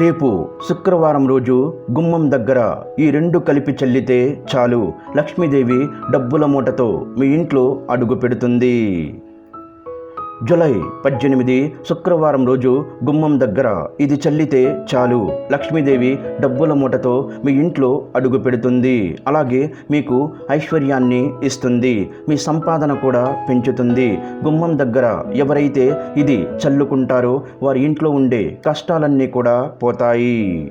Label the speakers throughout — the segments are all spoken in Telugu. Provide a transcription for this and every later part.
Speaker 1: రేపు శుక్రవారం రోజు గుమ్మం దగ్గర ఈ రెండు కలిపి చల్లితే చాలు. లక్ష్మీదేవి డబ్బుల మూటతో మీ ఇంట్లో అడుగు పెడుతుంది. జులై పద్దెనిమిది శుక్రవారం రోజు గుమ్మం దగ్గర ఇది చల్లితే చాలు. లక్ష్మీదేవి డబ్బుల మూటతో మీ ఇంట్లో అడుగు పెడుతుంది. అలాగే మీకు ఐశ్వర్యాన్ని ఇస్తుంది. మీ సంపాదన కూడా పెంచుతుంది. గుమ్మం దగ్గర ఎవరైతే ఇది చల్లుకుంటారో వారి ఇంట్లో ఉండే కష్టాలన్నీ కూడా పోతాయి.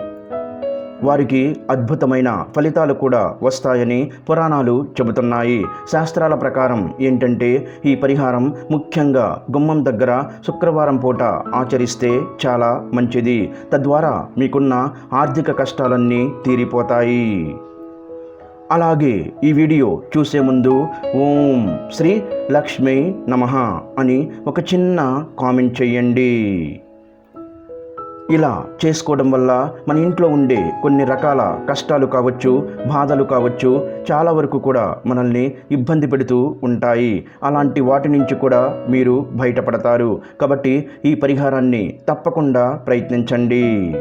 Speaker 1: వారికి అద్భుతమైన ఫలితాలు కూడా వస్తాయని పురాణాలు చెబుతున్నాయి. శాస్త్రాల ప్రకారం ఏంటంటే ఈ పరిహారం ముఖ్యంగా గుమ్మం దగ్గర శుక్రవారం పూట ఆచరిస్తే చాలా మంచిది. తద్వారా మీకున్న ఆర్థిక కష్టాలన్నీ తీరిపోతాయి. అలాగే ఈ వీడియో చూసే ముందు ఓం శ్రీ లక్ష్మీ నమః అని ఒక చిన్న కామెంట్ చేయండి. ఇలా చేసుకోవడం వల్ల మన ఇంట్లో ఉండే కొన్ని రకాల కష్టాలు కావచ్చు బాధలు కావచ్చు చాలా వరకు కూడా మనల్ని ఇబ్బంది పెడుతూ ఉంటాయి. అలాంటి వాటి నుంచి కూడా మీరు బయటపడతారు. కాబట్టి ఈ పరిహారాన్ని తప్పకుండా ప్రయత్నించండి.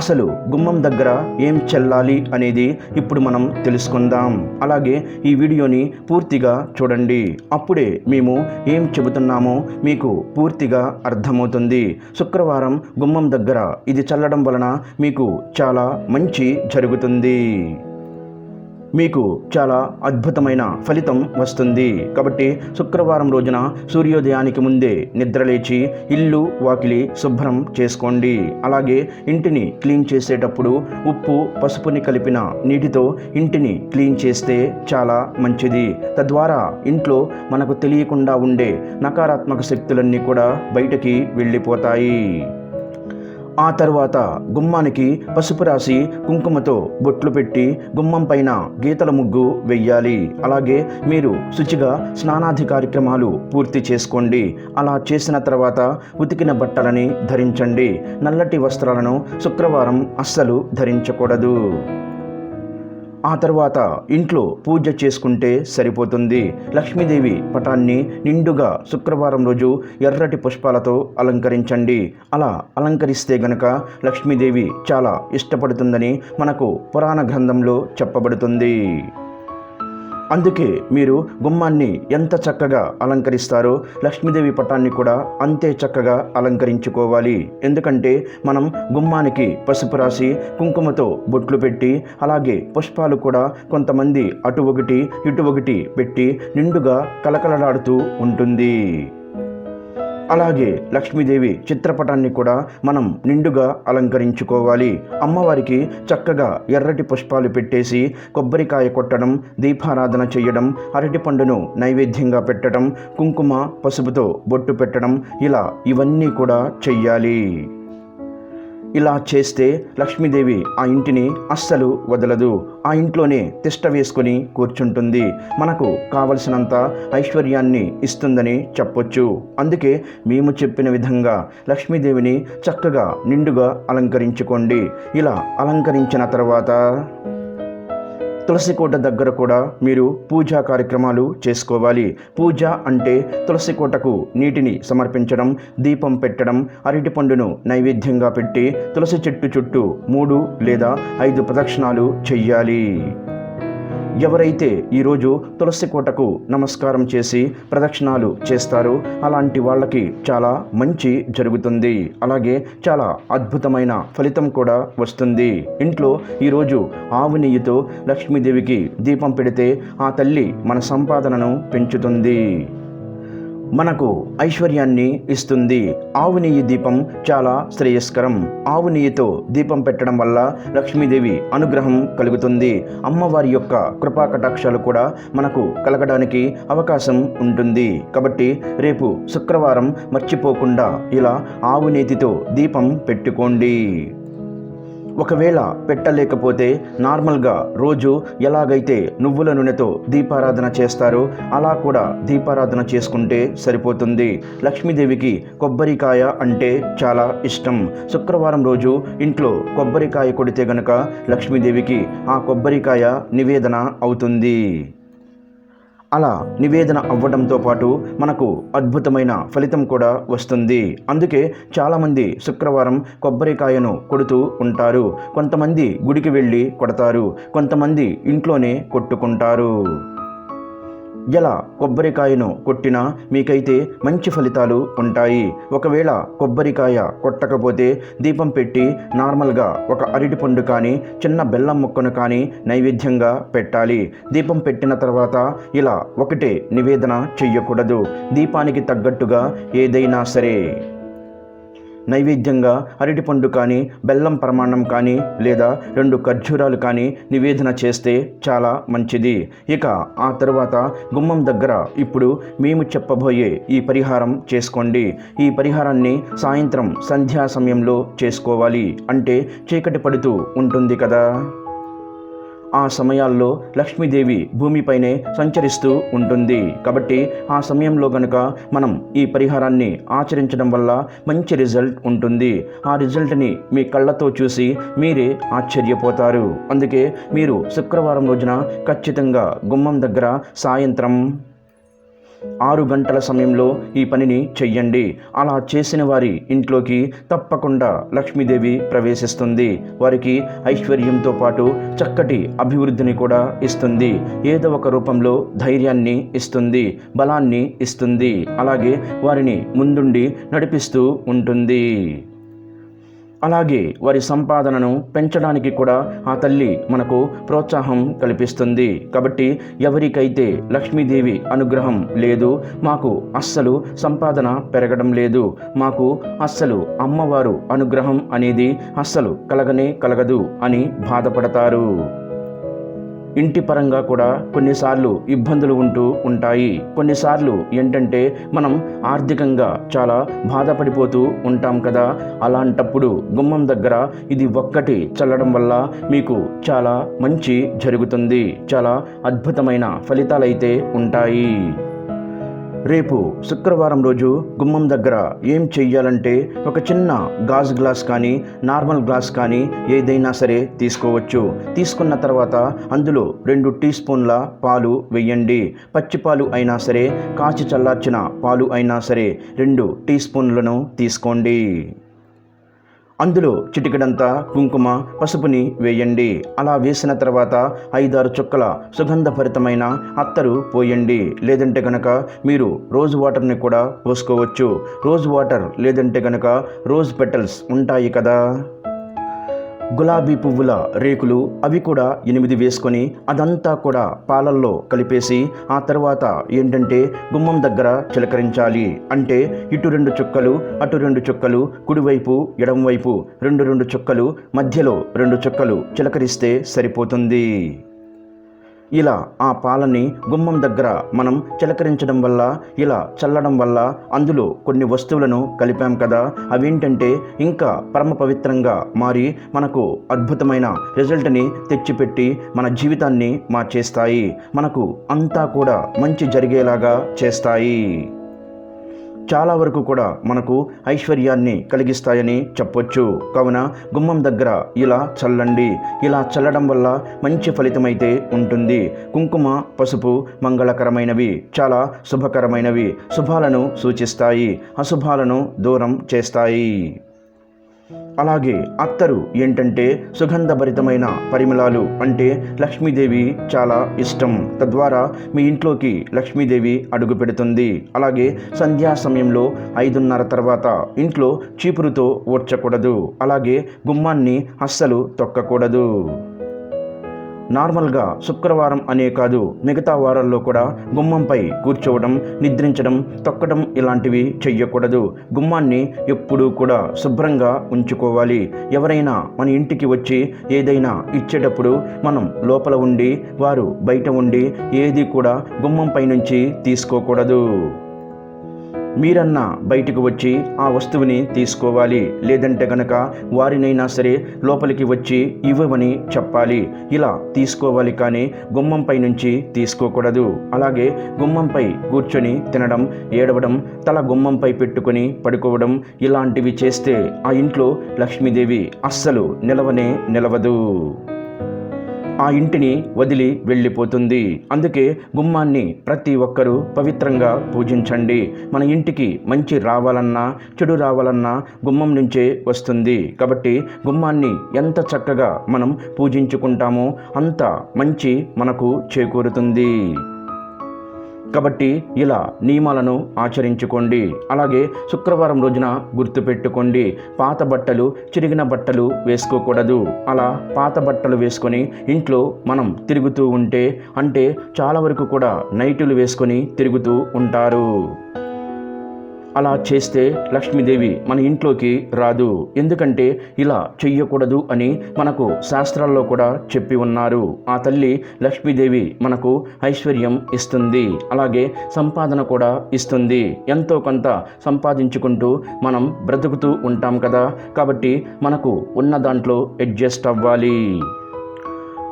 Speaker 1: అసలు గుమ్మం దగ్గర ఏం చెల్లాలి అనేది ఇప్పుడు మనం తెలుసుకుందాం. అలాగే ఈ వీడియోని పూర్తిగా చూడండి. అప్పుడే మేము ఏం చెబుతున్నామో మీకు పూర్తిగా అర్థమవుతుంది. శుక్రవారం గుమ్మం దగ్గర ఇది చల్లడం వలన మీకు చాలా మంచి జరుగుతుంది. మీకు చాలా అద్భుతమైన ఫలితం వస్తుంది. కాబట్టి శుక్రవారం రోజున సూర్యోదయానికి ముందే నిద్రలేచి ఇల్లు వాకిలి శుభ్రం చేసుకోండి. అలాగే ఇంటిని క్లీన్ చేసేటప్పుడు ఉప్పు పసుపుని కలిపిన నీటితో ఇంటిని క్లీన్ చేస్తే చాలా మంచిది. తద్వారా ఇంట్లో మనకు తెలియకుండా ఉండే నకారాత్మక శక్తులన్నీ కూడా బయటకి వెళ్ళిపోతాయి. ఆ తర్వాత గుమ్మానికి పసుపు రాసి కుంకుమతో బొట్లు పెట్టి గుమ్మం పైన గీతల ముగ్గు వెయ్యాలి. అలాగే మీరు శుచిగా స్నానాది కార్యక్రమాలు పూర్తి చేసుకోండి. అలా చేసిన తర్వాత ఉతికిన బట్టలని ధరించండి. నల్లటి వస్త్రాలను శుక్రవారం అస్సలు ధరించకూడదు. ఆ తర్వాత ఇంట్లో పూజ చేసుకుంటే సరిపోతుంది. లక్ష్మీదేవి పటాన్ని నిండుగా శుక్రవారం రోజు ఎర్రటి పుష్పాలతో అలంకరించండి. అలా అలంకరిస్తే గనక లక్ష్మీదేవి చాలా ఇష్టపడుతుందని మనకు పురాణ గ్రంథంలో చెప్పబడుతుంది. అందుకే మీరు గుమ్మాన్ని ఎంత చక్కగా అలంకరిస్తారో లక్ష్మీదేవి పటాన్ని కూడా అంతే చక్కగా అలంకరించుకోవాలి. ఎందుకంటే మనం గుమ్మానికి పసుపు రాసి కుంకుమతో బొట్లు పెట్టి అలాగే పుష్పాలు కూడా కొంతమంది అటు ఒకటి ఇటు ఒకటి పెట్టి నిండుగా కలకలలాడుతూ ఉంటుంది. అలాగే లక్ష్మీదేవి చిత్రపటాన్ని కూడా మనం నిండుగా అలంకరించుకోవాలి. అమ్మవారికి చక్కగా ఎర్రటి పుష్పాలు పెట్టేసి కొబ్బరికాయ కొట్టడం దీపారాధన చేయడం అరటి పండును నైవేద్యంగా పెట్టడం కుంకుమ పసుపుతో బొట్టు పెట్టడం ఇలా ఇవన్నీ కూడా చెయ్యాలి. ఇలా చేస్తే లక్ష్మీదేవి ఆ ఇంటిని అస్సలు వదలదు. ఆ ఇంట్లోనే తిష్ట వేసుకొని కూర్చుంటుంది. మనకు కావలసినంత ఐశ్వర్యాన్ని ఇస్తుందని చెప్పొచ్చు. అందుకే మేము చెప్పిన విధంగా లక్ష్మీదేవిని చక్కగా నిండుగా అలంకరించుకోండి. ఇలా అలంకరించిన తర్వాత తులసి కోట దగ్గర కూడా మీరు పూజా కార్యక్రమాలు చేసుకోవాలి. పూజ అంటే తులసి కోటకు నీటిని సమర్పించడం దీపం పెట్టడం అరటి పండును నైవేద్యంగా పెట్టి తులసి చెట్టు చుట్టూ మూడు లేదా ఐదు ప్రదక్షిణాలు చెయ్యాలి. ఎవరైతే ఈరోజు తులసి కోటకు నమస్కారం చేసి ప్రదక్షిణాలు చేస్తారో అలాంటి వాళ్ళకి చాలా మంచి జరుగుతుంది. అలాగే చాలా అద్భుతమైన ఫలితం కూడా వస్తుంది. ఇంట్లో ఈరోజు ఆవు నెయ్యితో లక్ష్మీదేవికి దీపం పెడితే ఆ తల్లి మన సంపాదనను పెంచుతుంది. మనకు ఐశ్వర్యాన్ని ఇస్తుంది. ఆవు నెయ్యి దీపం చాలా శ్రేయస్కరం. ఆవు నెయ్యితో దీపం పెట్టడం వల్ల లక్ష్మీదేవి అనుగ్రహం కలుగుతుంది. అమ్మవారి యొక్క కృపా కటాక్షాలు కూడా మనకు కలగడానికి అవకాశం ఉంటుంది. కాబట్టి రేపు శుక్రవారం మర్చిపోకుండా ఇలా ఆవు నేతితో దీపం పెట్టుకోండి. ఒకవేళ పెట్టలేకపోతే నార్మల్గా రోజు ఎలాగైతే నువ్వుల నూనెతో దీపారాధన చేస్తారో అలా కూడా దీపారాధన చేసుకుంటే సరిపోతుంది. లక్ష్మీదేవికి కొబ్బరికాయ అంటే చాలా ఇష్టం. శుక్రవారం రోజు ఇంట్లో కొబ్బరికాయ కొడితే గనక లక్ష్మీదేవికి ఆ కొబ్బరికాయ నివేదన అవుతుంది. అలా నివేదన అవ్వడంతో పాటు మనకు అద్భుతమైన ఫలితం కూడా వస్తుంది. అందుకే చాలామంది శుక్రవారం కొబ్బరికాయను కొడుతూ ఉంటారు. కొంతమంది గుడికి వెళ్ళి కొడతారు. కొంతమంది ఇంట్లోనే కొట్టుకుంటారు. ఎలా కొబ్బరికాయను కొట్టినా మీకైతే మంచి ఫలితాలు ఉంటాయి. ఒకవేళ కొబ్బరికాయ కొట్టకపోతే దీపం పెట్టి నార్మల్గా ఒక అరటిపండు కానీ చిన్న బెల్లం ముక్కను కానీ నైవేద్యంగా పెట్టాలి. దీపం పెట్టిన తర్వాత ఇలా ఒకటే నివేదన చెయ్యకూడదు. దీపానికి తగ్గట్టుగా ఏదైనా సరే. నైవేద్యంగా అరటిపండు కానీ బెల్లం ప్రమాణం కానీ లేదా రెండు ఖర్జూరాలు కానీ నివేదన చేస్తే చాలా మంచిది. ఇక ఆ తరువాత గుమ్మం దగ్గర ఇప్పుడు మేము చెప్పబోయే ఈ పరిహారం చేసుకోండి. ఈ పరిహారాన్ని సాయంత్రం సంధ్యా సమయంలో చేసుకోవాలి. అంటే చీకటి పడుతూ ఉంటుంది కదా. ఆ సమయాల్లో లక్ష్మీదేవి భూమిపైనే సంచరిస్తూ ఉంటుంది. కాబట్టి ఆ సమయంలో గనుక మనం ఈ పరిహారాన్ని ఆచరించడం వల్ల మంచి రిజల్ట్ ఉంటుంది. ఆ రిజల్ట్ని మీ కళ్ళతో చూసి మీరే ఆశ్చర్యపోతారు. అందుకే మీరు శుక్రవారం రోజున ఖచ్చితంగా గుమ్మం దగ్గర సాయంత్రం ఆరు గంటల సమయంలో ఈ పనిని చెయ్యండి. అలా చేసిన వారి ఇంట్లోకి తప్పకుండా లక్ష్మీదేవి ప్రవేశిస్తుంది. వారికి ఐశ్వర్యంతో పాటు చక్కటి అభివృద్ధిని కూడా ఇస్తుంది. ఏదో ఒక రూపంలో ధైర్యాన్ని ఇస్తుంది బలాన్ని ఇస్తుంది. అలాగే వారిని ముందుండి నడిపిస్తూ ఉంటుంది. అలాగే వారి సంపాదనను పెంచడానికి కూడా ఆ తల్లి మనకు ప్రోత్సాహం కల్పిస్తుంది. కాబట్టి ఎవరికైతే లక్ష్మీదేవి అనుగ్రహం లేదు మాకు అస్సలు సంపాదన పెరగడం లేదు. మాకు అస్సలు అమ్మవారు అనుగ్రహం అనేది అస్సలు కలగనే కలగదు అని బాధపడతారు. ఇంటి పరంగా కూడా కొన్నిసార్లు ఇబ్బందులు ఉంటూ ఉంటాయి. కొన్నిసార్లు ఏంటంటే మనం ఆర్థికంగా చాలా బాధపడిపోతూ ఉంటాం కదా. అలాంటప్పుడు గుమ్మం దగ్గర ఇది ఒక్కటి చల్లడం వల్ల మీకు చాలా మంచి జరుగుతుంది. చాలా అద్భుతమైన ఫలితాలైతే ఉంటాయి. రేపు శుక్రవారం రోజు గుమ్మం దగ్గర ఏం చెయ్యాలంటే ఒక చిన్న గాజు గ్లాస్ కానీ నార్మల్ గ్లాస్ కానీ ఏదైనా సరే తీసుకోవచ్చు. తీసుకున్న తర్వాత అందులో రెండు టీ స్పూన్ల పాలు వేయండి. పచ్చి పాలు అయినా సరే కాచి చల్లార్చిన పాలు అయినా సరే రెండు టీ స్పూన్లను తీసుకోండి. అందులో చిటికడంతా కుంకుమ పసుపుని వేయండి. అలా వేసిన తర్వాత ఐదారు చుక్కల సుగంధభరితమైన అత్తరు పోయండి. లేదంటే గనక మీరు రోజ్ వాటర్ని కూడా పోసుకోవచ్చు. రోజ్ వాటర్ లేదంటే గనక రోజ్ పెటల్స్ ఉంటాయి కదా. గులాబీ పువ్వుల రేకులు అవి కూడా ఎనిమిది వేసుకొని అదంతా కూడా పాలల్లో కలిపేసి ఆ తర్వాత ఏంటంటే గుమ్మం దగ్గర చిలకరించాలి. అంటే ఇటు రెండు చుక్కలు అటు రెండు చుక్కలు కుడివైపు ఎడంవైపు రెండు రెండు చుక్కలు మధ్యలో రెండు చుక్కలు చిలకరిస్తే సరిపోతుంది. ఇలా ఆ పాలని గుమ్మం దగ్గర మనం చిలకరించడం వల్ల ఇలా చల్లడం వల్ల అందులో కొన్ని వస్తువులను కలిపాం కదా. అవేంటంటే ఇంకా పరమ పవిత్రంగా మారి మనకు అద్భుతమైన రిజల్ట్ని తెచ్చిపెట్టి మన జీవితాన్ని మార్చేస్తాయి. మనకు అంతా కూడా మంచి జరిగేలాగా చేస్తాయి. చాలా వరకు కూడా మనకు ఐశ్వర్యాన్ని కలిగిస్తాయని చెప్పొచ్చు. కావున గుమ్మం దగ్గర ఇలా చల్లండి. ఇలా చల్లడం వల్ల మంచి ఫలితమైతే ఉంటుంది. కుంకుమ పసుపు మంగళకరమైనవి చాలా శుభకరమైనవి శుభాలను సూచిస్తాయి అశుభాలను దూరం చేస్తాయి. అలాగే అత్తరు ఏంటంటే సుగంధభరితమైన పరిమళాలు అంటే లక్ష్మీదేవి చాలా ఇష్టం. తద్వారా మీ ఇంట్లోకి లక్ష్మీదేవి అడుగు పెడుతుంది. అలాగే సంధ్యా సమయంలో ఐదున్నర తర్వాత ఇంట్లో చీపురుతో ఓడ్చకూడదు అలాగే గుమ్మాన్ని అస్సలు తొక్కకూడదు. నార్మల్గా శుక్రవారం అనే కాదు మిగతా వారాల్లో కూడా గుమ్మంపై కూర్చోవడం నిద్రించడం తొక్కడం ఇలాంటివి చెయ్యకూడదు. గుమ్మాన్ని ఎప్పుడూ కూడా శుభ్రంగా ఉంచుకోవాలి. ఎవరైనా మన ఇంటికి వచ్చి ఏదైనా ఇచ్చేటప్పుడు మనం లోపల ఉండి వారు బయట ఉండి ఏది కూడా గుమ్మంపై నుంచి తీసుకోకూడదు. మీరన్నా బయటకు వచ్చి ఆ వస్తువుని తీసుకోవాలి. లేదంటే గనక వారినైనా సరే లోపలికి వచ్చి ఇవ్వమని చెప్పాలి. ఇలా తీసుకోవాలి కానీ గుమ్మంపై నుంచి తీసుకోకూడదు. అలాగే గుమ్మంపై కూర్చొని తినడం ఏడవడం తల గుమ్మంపై పెట్టుకొని పడుకోవడం ఇలాంటివి చేస్తే ఆ ఇంట్లో లక్ష్మీదేవి అస్సలు నిలవనే నిలవదు. ఆ ఇంటిని వదిలి వెళ్ళిపోతుంది. అందుకే గుమ్మాన్ని ప్రతి ఒక్కరూ పవిత్రంగా పూజించండి. మన ఇంటికి మంచి రావాలన్నా చెడు రావాలన్నా గుమ్మం నుంచే వస్తుంది. కాబట్టి గుమ్మాన్ని ఎంత చక్కగా మనం పూజించుకుంటామో అంత మంచి మనకు చేకూరుతుంది. కాబట్టి ఇలా నియమాలను ఆచరించుకోండి. అలాగే శుక్రవారం రోజున గుర్తుపెట్టుకోండి. పాత బట్టలు చిరిగిన బట్టలు వేసుకోకూడదు. అలా పాత బట్టలు వేసుకొని ఇంట్లో మనం తిరుగుతూ ఉంటే అంటే చాలా వరకు కూడా నైటులు వేసుకొని తిరుగుతూ ఉంటారు. అలా చేస్తే లక్ష్మీదేవి మన ఇంట్లోకి రాదు. ఎందుకంటే ఇలా చెయ్యకూడదు అని మనకు శాస్త్రాల్లో కూడా చెప్పి ఉన్నారు. ఆ తల్లి లక్ష్మీదేవి మనకు ఐశ్వర్యం ఇస్తుంది. అలాగే సంపాదన కూడా ఇస్తుంది. ఎంతో కొంత సంపాదించుకుంటూ మనం బ్రతుకుతూ ఉంటాం కదా. కాబట్టి మనకు ఉన్న దాంట్లో అడ్జస్ట్ అవ్వాలి.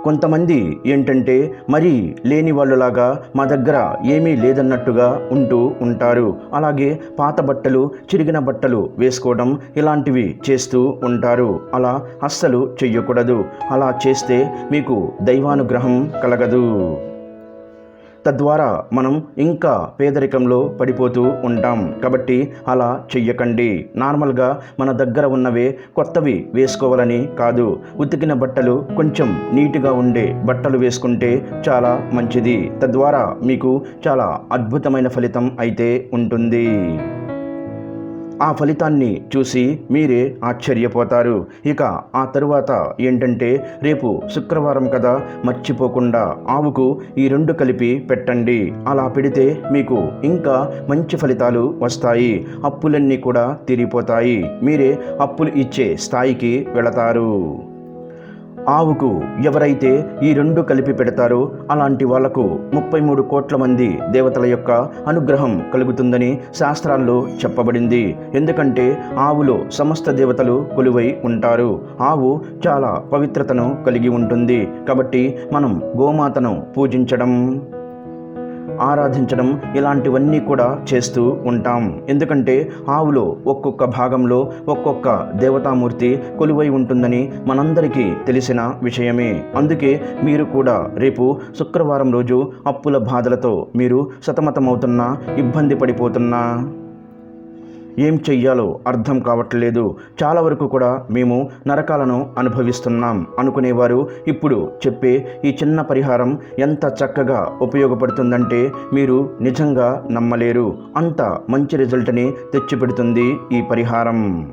Speaker 1: కొంతమంది ఏంటంటే మరీ లేని వాళ్ళలాగా మా దగ్గర ఏమీ లేదన్నట్టుగా ఉంటూ ఉంటారు. అలాగే పాత బట్టలు చిరిగిన బట్టలు వేసుకోవడం ఇలాంటివి చేస్తూ ఉంటారు. అలా అస్సలు చెయ్యకూడదు. అలా చేస్తే మీకు దైవానుగ్రహం కలగదు. తద్వారా మనం ఇంకా పేదరికంలో పడిపోతూ ఉంటాం. కాబట్టి అలా చెయ్యకండి. నార్మల్గా మన దగ్గర ఉన్నవే కొత్తవి వేసుకోవాలని కాదు. ఉతికిన బట్టలు కొంచెం నీట్గా ఉండే బట్టలు వేసుకుంటే చాలా మంచిది. తద్వారా మీకు చాలా అద్భుతమైన ఫలితం అయితే ఉంటుంది. ఆ ఫలితాన్ని చూసి మీరే ఆశ్చర్యపోతారు. ఇక ఆ తరువాత ఏంటంటే రేపు శుక్రవారం కదా మర్చిపోకుండా ఆవుకు ఈ రెండు కలిపి పెట్టండి. అలా పెడితే మీకు ఇంకా మంచి ఫలితాలు వస్తాయి. అప్పులన్నీ కూడా తీరిపోతాయి. మీరే అప్పులు ఇచ్చే స్థాయికి వెళతారు. ఆవుకు ఎవరైతే ఈ రెండు కలిపి పెడతారో అలాంటి వాళ్ళకు ముప్పై మూడు కోట్ల మంది దేవతల యొక్క అనుగ్రహం కలుగుతుందని శాస్త్రాల్లో చెప్పబడింది. ఎందుకంటే ఆవులో సమస్త దేవతలు కొలువై ఉంటారు. ఆవు చాలా పవిత్రతను కలిగి ఉంటుంది. కాబట్టి మనం గోమాతను పూజించడం ఆరాధించడం ఇలాంటివన్నీ కూడా చేస్తూ ఉంటాం. ఎందుకంటే ఆవులో ఒక్కొక్క భాగంలో ఒక్కొక్క దేవతామూర్తి కొలువై ఉంటుందని మనందరికీ తెలిసిన విషయమే. అందుకే మీరు కూడా రేపు శుక్రవారం రోజు అప్పుల బాధలతో మీరు సతమతమవుతున్నా ఇబ్బంది పడిపోతున్నా. ఏం చెయ్యాలో అర్థం కావట్లేదు. చాలా వరకు కూడా మేము నరకాలను అనుభవిస్తున్నాం అనుకునేవారు. ఇప్పుడు చెప్పే ఈ చిన్న పరిహారం ఎంత చక్కగా ఉపయోగపడుతుందంటే మీరు నిజంగా నమ్మలేరు. అంత మంచి రిజల్ట్ని తెచ్చిపెడుతుంది ఈ పరిహారం.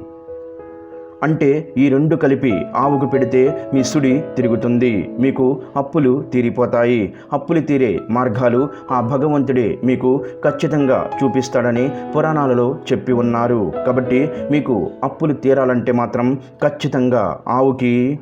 Speaker 1: అంటే ఈ రెండు కలిపి ఆవుకు పెడితే మీ సుడి తిరుగుతుంది మీకు అప్పులు తీరిపోతాయి. అప్పులు తీరే మార్గాలు ఆ భగవంతుడే మీకు ఖచ్చితంగా చూపిస్తాడని పురాణాలలో చెప్పి ఉన్నారు. కాబట్టి మీకు అప్పులు తీరాలంటే మాత్రం ఖచ్చితంగా ఆవుకి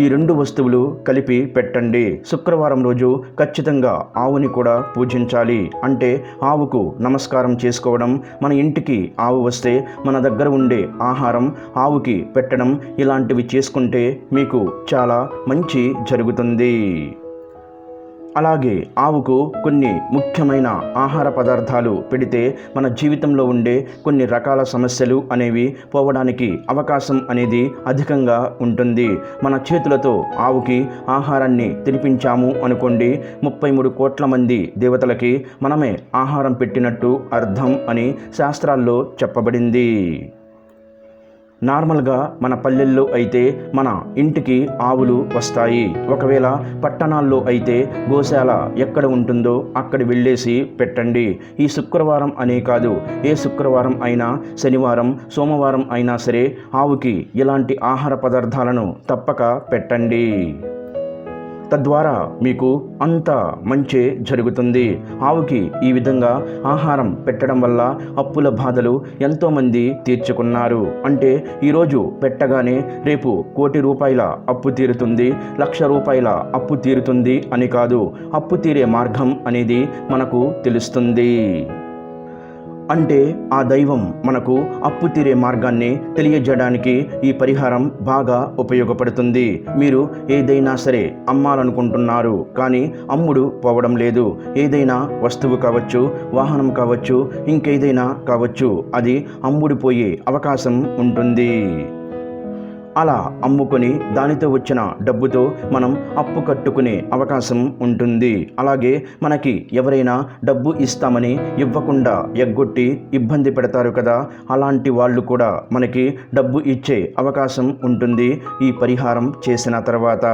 Speaker 1: ఈ రెండు వస్తువులు కలిపి పెట్టండి. శుక్రవారం రోజు ఖచ్చితంగా ఆవుని కూడా పూజించాలి. అంటే ఆవుకు నమస్కారం చేసుకోవడం మన ఇంటికి ఆవు వస్తే మన దగ్గర ఉండే ఆహారం ఆవుకి పెట్టడం ఇలాంటివి చేసుకుంటే మీకు చాలా మంచి జరుగుతుంది. అలాగే ఆవుకు కొన్ని ముఖ్యమైన ఆహార పదార్థాలు పెడితే మన జీవితంలో ఉండే కొన్ని రకాల సమస్యలు అనేవి పోవడానికి అవకాశం అనేది అధికంగా ఉంటుంది. మన చేతులతో ఆవుకి ఆహారాన్ని తినిపించాము అనుకోండి ముప్పై మూడు కోట్ల మంది దేవతలకి మనమే ఆహారం పెట్టినట్టు అర్థం అని శాస్త్రాల్లో చెప్పబడింది. నార్మల్గా మన పల్లెల్లో అయితే మన ఇంటికి ఆవులు వస్తాయి. ఒకవేళ పట్టణాల్లో అయితే గోశాల ఎక్కడ ఉంటుందో అక్కడ వెళ్ళేసి పెట్టండి. ఈ శుక్రవారం అనే కాదు ఏ శుక్రవారం అయినా శనివారం సోమవారం అయినా సరే ఆవుకి ఇలాంటి ఆహార పదార్థాలను తప్పక పెట్టండి. తద్వారా మీకు అంత మంచి జరుగుతుంది. ఆవుకి ఈ విధంగా ఆహారం పెట్టడం వల్ల అప్పుల బాధలు ఎంతోమంది తీర్చుకున్నారు. అంటే ఈరోజు పెట్టగానే రేపు కోటి రూపాయల అప్పు తీరుతుంది లక్ష రూపాయల అప్పు తీరుతుంది అని కాదు. అప్పు తీరే మార్గం అనేది మనకు తెలుస్తుంది. అంటే ఆ దైవం మనకు అప్పు తీరే మార్గాన్ని తెలియజేయడానికి ఈ పరిహారం బాగా ఉపయోగపడుతుంది. మీరు ఏదైనా సరే అమ్మాలనుకుంటున్నారు కానీ అమ్ముడు పోవడం లేదు. ఏదైనా వస్తువు కావచ్చు వాహనం కావచ్చు ఇంకేదైనా కావచ్చు అది అమ్ముడిపోయే అవకాశం ఉంటుంది. అలా అమ్ముకొని దానితో వచ్చిన డబ్బుతో మనం అప్పు కట్టుకునే అవకాశం ఉంటుంది. అలాగే మనకి ఎవరైనా డబ్బు ఇస్తామని ఇవ్వకుండా ఎగ్గొట్టి ఇబ్బంది పెడతారు కదా అలాంటి వాళ్ళు కూడా మనకి డబ్బు ఇచ్చే అవకాశం ఉంటుంది. ఈ పరిహారం చేసిన తర్వాత.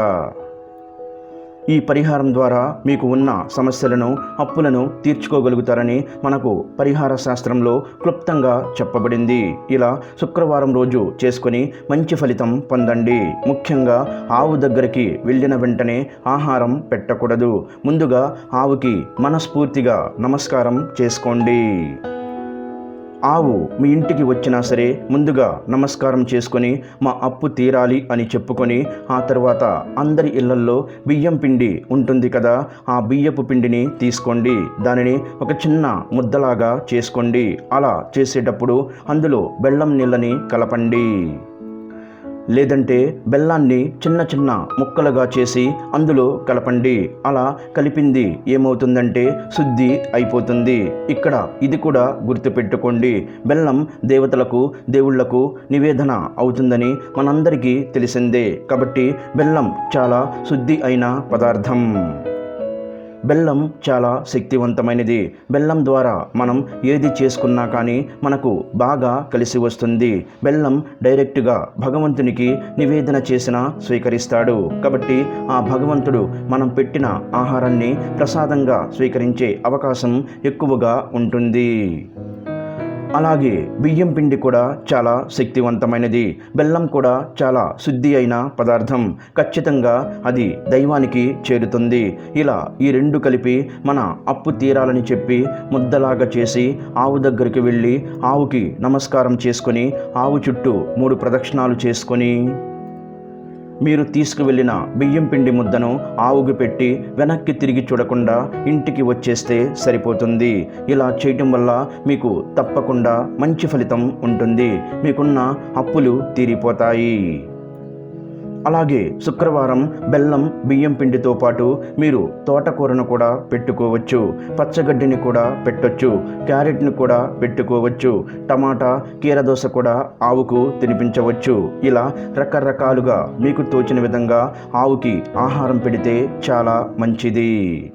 Speaker 1: ఈ పరిహారం ద్వారా మీకు ఉన్న సమస్యలను అప్పులను తీర్చుకోగలుగుతారని మనకు పరిహార శాస్త్రంలో క్లుప్తంగా చెప్పబడింది. ఇలా శుక్రవారం రోజు చేసుకొని మంచి ఫలితం పొందండి. ముఖ్యంగా ఆవు దగ్గరికి వెళ్ళిన వెంటనే ఆహారం పెట్టకూడదు. ముందుగా ఆవుకి మనస్ఫూర్తిగా నమస్కారం చేసుకోండి. ఆవు మీ ఇంటికి వచ్చినా సరే ముందుగా నమస్కారం చేసుకొని మా అప్పు తీరాలి అని చెప్పుకొని ఆ తర్వాత అందరి ఇళ్ళల్లో బియ్యం పిండి ఉంటుంది కదా ఆ బియ్యపు పిండిని తీసుకోండి. దానిని ఒక చిన్న ముద్దలాగా చేసుకోండి. అలా చేసేటప్పుడు అందులో బెల్లం నీళ్ళని కలపండి. లేదంటే బెల్లాన్ని చిన్న చిన్న ముక్కలుగా చేసి అందులో కలపండి. అలా కలిపింది ఏమవుతుందంటే శుద్ధి అయిపోతుంది. ఇక్కడ ఇది కూడా గుర్తుపెట్టుకోండి. బెల్లం దేవతలకు దేవుళ్ళకు నివేదన అవుతుందని మనందరికీ తెలిసిందే. కాబట్టి బెల్లం చాలా శుద్ధి అయిన పదార్థం. బెల్లం చాలా శక్తివంతమైనది. బెల్లం ద్వారా మనం ఏది చేసుకున్నా కానీ మనకు బాగా కలిసి వస్తుంది. బెల్లం డైరెక్ట్గా భగవంతునికి నివేదన చేసిన స్వీకరిస్తాడు. కాబట్టి ఆ భగవంతుడు మనం పెట్టిన ఆహారాన్ని ప్రసాదంగా స్వీకరించే అవకాశం ఎక్కువగా ఉంటుంది. అలాగే బియ్యం పిండి కూడా చాలా శక్తివంతమైనది. బెల్లం కూడా చాలా శుద్ధి అయిన పదార్థం. ఖచ్చితంగా అది దైవానికి చేరుతుంది. ఇలా ఈ రెండు కలిపి మన అప్పు తీరాలని చెప్పి ముద్దలాగా చేసి ఆవు దగ్గరికి వెళ్ళి ఆవుకి నమస్కారం చేసుకొని ఆవు చుట్టూ మూడు ప్రదక్షిణాలు చేసుకొని మీరు తీసుకువెళ్ళిన బియ్యం పిండి ముద్దను ఆవుకు పెట్టి వెనక్కి తిరిగి చూడకుండా ఇంటికి వచ్చేస్తే సరిపోతుంది. ఇలా చేయటం వల్ల మీకు తప్పకుండా మంచి ఫలితం ఉంటుంది. మీకున్న అప్పులు తీరిపోతాయి. అలాగే శుక్రవారం బెల్లం బియ్యం పిండితో పాటు మీరు తోటకూరను కూడా పెట్టుకోవచ్చు పచ్చగడ్డిని కూడా పెట్టొచ్చు క్యారెట్ని కూడా పెట్టుకోవచ్చు టమాటా కీరదోస కూడా ఆవుకు తినిపించవచ్చు. ఇలా రకరకాలుగా మీకు తోచిన విధంగా ఆవుకి ఆహారం పెడితే చాలా మంచిది.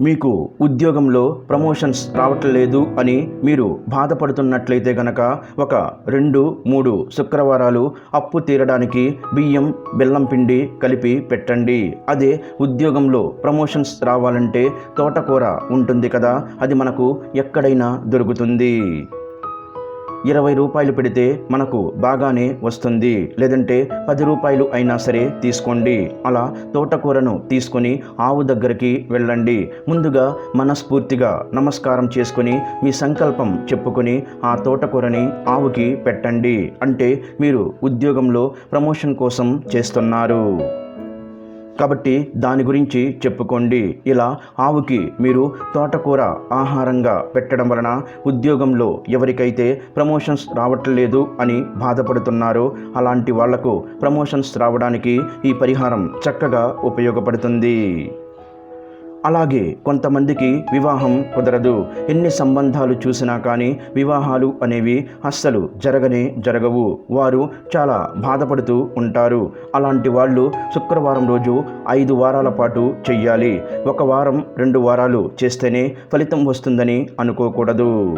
Speaker 1: మీకు ఉద్యోగంలో ప్రమోషన్స్ రావట్లేదు అని మీరు బాధపడుతున్నట్లయితే గనక ఒక రెండు మూడు శుక్రవారాలు అప్పు తీరడానికి బియ్యం బెల్లం పిండి కలిపి పెట్టండి. అదే ఉద్యోగంలో ప్రమోషన్స్ రావాలంటే తోటకూర ఉంటుంది కదా అది మనకు ఎక్కడైనా దొరుకుతుంది. ఇరవై రూపాయలు పెడితే మనకు బాగానే వస్తుంది. లేదంటే పది రూపాయలు అయినా సరే తీసుకోండి. అలా తోటకూరను తీసుకొని ఆవు దగ్గరికి వెళ్ళండి. ముందుగా మనస్ఫూర్తిగా నమస్కారం చేసుకొని మీ సంకల్పం చెప్పుకొని ఆ తోటకూరని ఆవుకి పెట్టండి. అంటే మీరు ఉద్యోగంలో ప్రమోషన్ కోసం చేస్తున్నారు. కాబట్టి దాని గురించి చెప్పుకోండి. ఇలా ఆవుకి మీరు తోటకూర ఆహారంగా పెట్టడం వలన ఉద్యోగంలో ఎవరికైతే ప్రమోషన్స్ రావట్లేదు అని బాధపడుతున్నారో అలాంటి వాళ్ళకు ప్రమోషన్స్ రావడానికి ఈ పరిహారం చక్కగా ఉపయోగపడుతుంది. అలాగే కొంతమందికి వివాహం కుదరదు. ఎన్ని సంబంధాలు చూసినా కానీ వివాహాలు అనేవి అస్సలు జరగనే జరగవు. వారు చాలా బాధపడుతూ ఉంటారు. అలాంటి వాళ్ళు శుక్రవారం రోజు ఐదు వారాల పాటు చెయ్యాలి. ఒక వారం రెండు వారాలు చేస్తేనే ఫలితం వస్తుందని అనుకోకూడదు.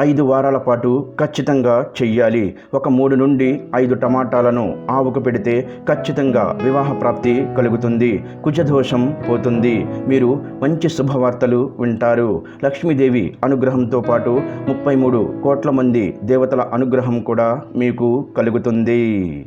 Speaker 1: ఐదు వారాల పాటు ఖచ్చితంగా చెయ్యాలి. ఒక మూడు నుండి ఐదు టమాటాలను ఆవుకు పెడితే ఖచ్చితంగా వివాహ ప్రాప్తి కలుగుతుంది. కుజదోషం పోతుంది. మీరు మంచి శుభవార్తలు వింటారు. లక్ష్మీదేవి అనుగ్రహంతో పాటు ముప్పై మూడు కోట్ల మంది దేవతల అనుగ్రహం కూడా మీకు కలుగుతుంది.